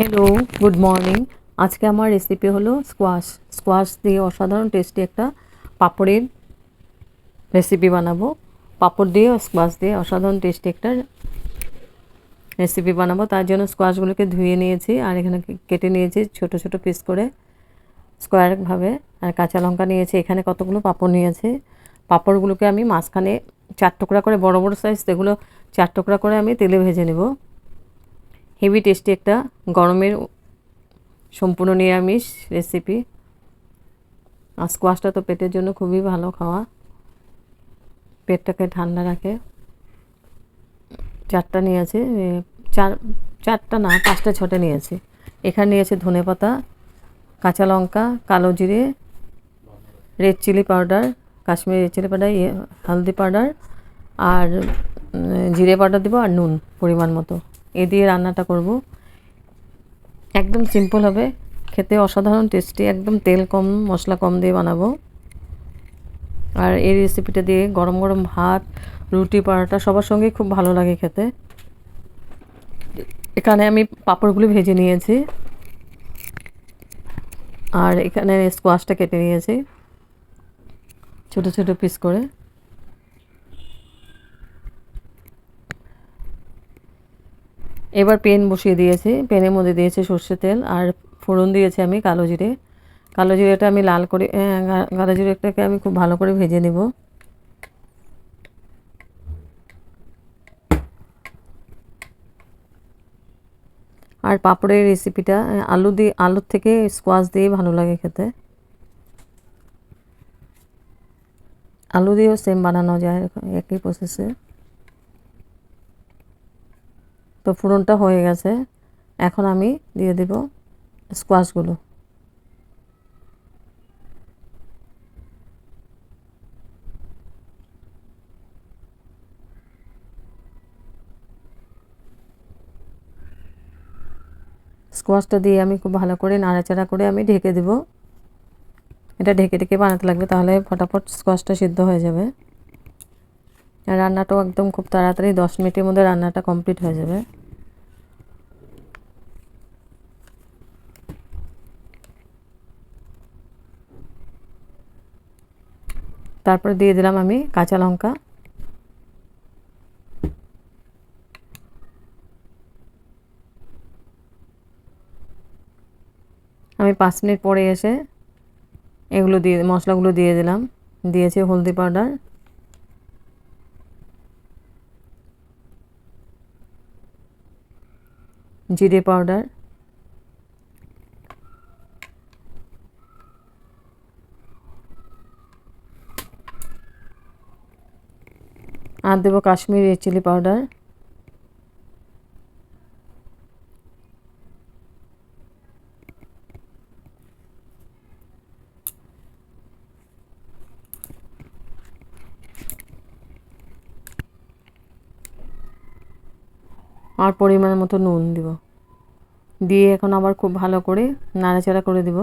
Hello good morning আজকে আমার recipe হলো স্কোয়াশ স্কোয়াশ দিয়ে অসাধারণ টেস্টি একটা পাঁপড়ের রেসিপি বানাবো। পাঁপড় দিয়ে স্কোয়াশ দিয়ে অসাধারণ টেস্টি একটা রেসিপি বানাবো। তার জন্য স্কোয়াশগুলোকে ধুয়ে নিয়েছি আর এখানে কেটে নিয়েছি ছোট ছোট পিস করে স্কোয়ারভাবে আর কাঁচা লঙ্কা নিয়েছি, এখানে কতগুলো পাঁপড় নিয়েছে। পাঁপড়গুলোকে আমি মাঝখানে চার টুকরা করে, বড় বড় সাইজ সেগুলো চার টুকরা করে আমি তেলে ভেজে নেব। হেভি টেস্টি একটা গরমের সম্পূর্ণ নিরামিষ রেসিপি আর স্কোয়াশটা তো পেটের জন্য খুবই ভালো খাওয়া। পেটটাকে ঠান্ডা রাখে। চারটা নিয়েছে চার, চারটা না, পাঁচটা, ছটা নিয়েছে। এখানে নিয়েছে ধনে পাতা, কাঁচা লঙ্কা, কালো জিরে red chilli powder Kashmiri red chilli powder হলদি পাউডার আর জিরে পাউডার দেবো আর নুন পরিমাণ মতো। এ দিয়ে রান্নাটা করব। একদম সিম্পল হবে। খেতে অসাধারণ টেস্টি একদম তেল কম, মশলা কম দিয়ে বানাবো। আর এই রেসিপিটা দিয়ে গরম গরম ভাত, রুটি, পরোটা সবার সঙ্গে খুব ভালো লাগে খেতে। এখানে আমি পাঁপড়গুলি ভেজে নিয়েছি। আর এখানে স্কোয়াশটা কেটে নিয়েছি। ছোটো ছোটো পিস করে। এবার পেন বসিয়ে দিয়েছি। পেনের মধ্যে দিয়েছি সর্ষে তেল আর ফোড়ন দিয়েছি আমি কালো জিরে। কালো জিরেটা আমি লাল করে কালো জিরেটাকে আমি খুব ভালো করে ভেজে নেব। আর পাঁপড়ের রেসিপিটা আলু দিয়ে, আলুর থেকে স্কোয়াশ দিয়ে ভালো লাগে খেতে। আলু দিয়েও সেম বানানো যায় একই প্রসেসে তো ফোড়নটা হয়ে গেছে। এখন আমি দিয়ে দেব স্কোয়াশগুলো স্কোয়াশটা দিয়ে আমি খুব ভালো করে নাড়াচাড়া করে আমি ঢেকে দেব। এটা ঢেকে ঢেকে বানাতে লাগবে, তাহলে ফটাফট স্কোয়াশটা সিদ্ধ হয়ে যাবে। রান্নাটাও একদম খুব তাড়াতাড়ি দশ মিনিটের মধ্যে রান্নাটা কমপ্লিট হয়ে যাবে। তারপরে দিয়ে দিলাম আমি কাঁচা লঙ্কা। আমি পাঁচ মিনিট পরে এসে এগুলো দিয়ে মশলাগুলো দিয়ে দিলাম। দিয়েছি হলদি পাউডার। জিরে পাউডার আর দেবো কাশ্মীরি চিলি পাউডার। আর পরিমাণ মতো নুন দিব। দিয়ে এখন আবার খুব ভালো করে নাড়াচাড়া করে দিব।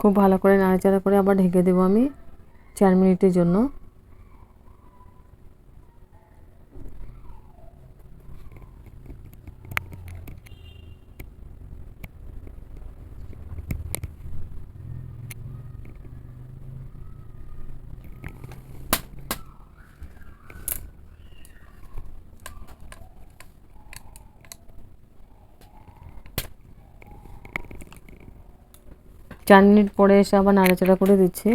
খুব ভালো করে নাড়াচাড়া করে আবার ঢেকে দেবো আমি চার মিনিটের জন্য। চার মিনিট পরে এসে আবার নাড়াচাড়া করে দিচ্ছি।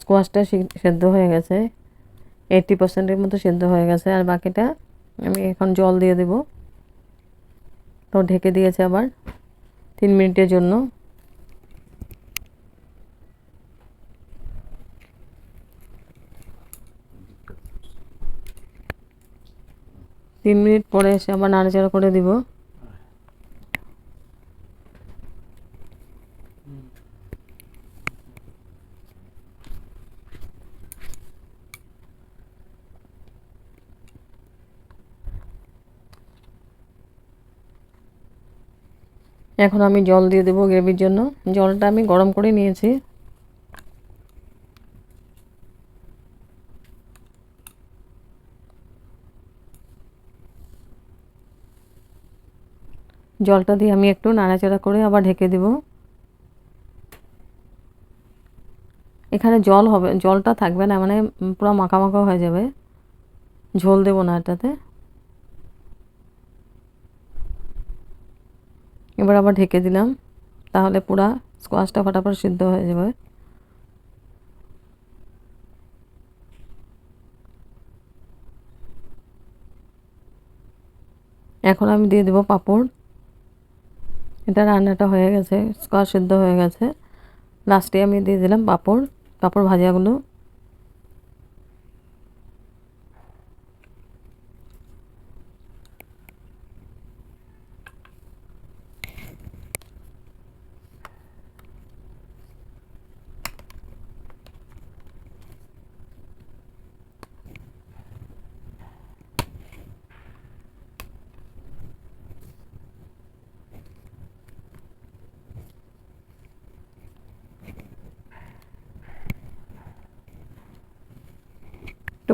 স্কোয়াশটা সেদ্ধ হয়ে গেছে। এইটটি পার্সেন্টের মতো সেদ্ধ হয়ে গেছে। আর বাকিটা আমি এখন জল দিয়ে দেব। তো ঢেকে দিয়েছে আবার তিন মিনিটের জন্য। তিন মিনিট পরে এসে আবার নাড়াচাড়া করে দিব। এখন আমি জল দিয়ে দেবো গ্রেভির জন্য। জলটা আমি গরম করে নিয়েছি। জলটা দিয়ে আমি একটু নাড়াচাড়া করে আবার ঢেকে দেব। এখানে জল হবে, জলটা থাকবে না মানে পুরো মাখা হয়ে যাবে। ঝোল দেবো না এটাতে। এবার আবার ঢেকে দিলাম, তাহলে পুরা স্কোয়াশটা ফটাফট সিদ্ধ হয়ে যাবে। এখন আমি দিয়ে দেবো পাঁপড়। এটা রান্নাটা হয়ে গেছে, স্কোয়াশ সিদ্ধ হয়ে গেছে। লাস্টে আমি দিয়ে দিলাম পাঁপড়। পাঁপড় ভাজাগুলো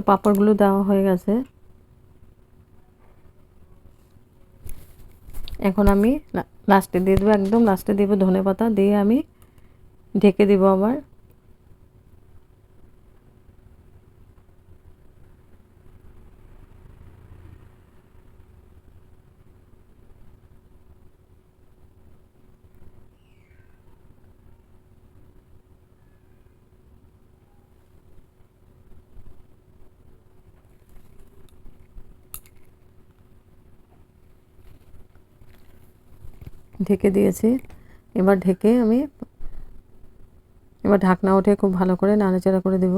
একটু পাঁপড়গুলো দেওয়া হয়ে গেছে। এখন আমি লাস্টে দিয়ে দেবো, একদম লাস্টে দেবো ধনে পাতা দিয়ে আমি ঢেকে দেবো আবার। ঢেকে দিয়েছি। এবার ঢেকে আমি, এবার ঢাকনা উঠে খুব ভালো করে নাড়াচাড়া করে দেব।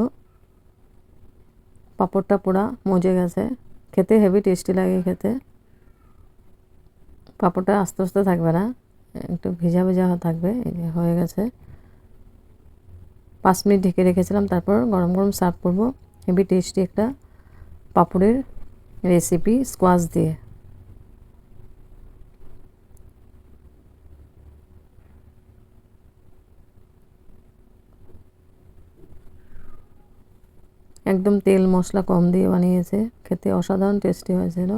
পাঁপড়টা পোড়া মজে গেছে। খেতে হেভি টেস্টি লাগে খেতে। পাঁপড়টা আস্তে আস্তে থাকবে না, একটু ভেজা ভেজা থাকবে হয়ে গেছে। পাঁচ মিনিট ঢেকে রেখেছিলাম, তারপর গরম গরম সার্ভ করব। হেভি টেস্টি একটা পাঁপড়ের রেসিপি স্কোয়াশ দিয়ে। একদম তেল মশলা কম দিয়ে বানিয়েছে খেতে অসাধারণ টেস্টি হয়েছিল।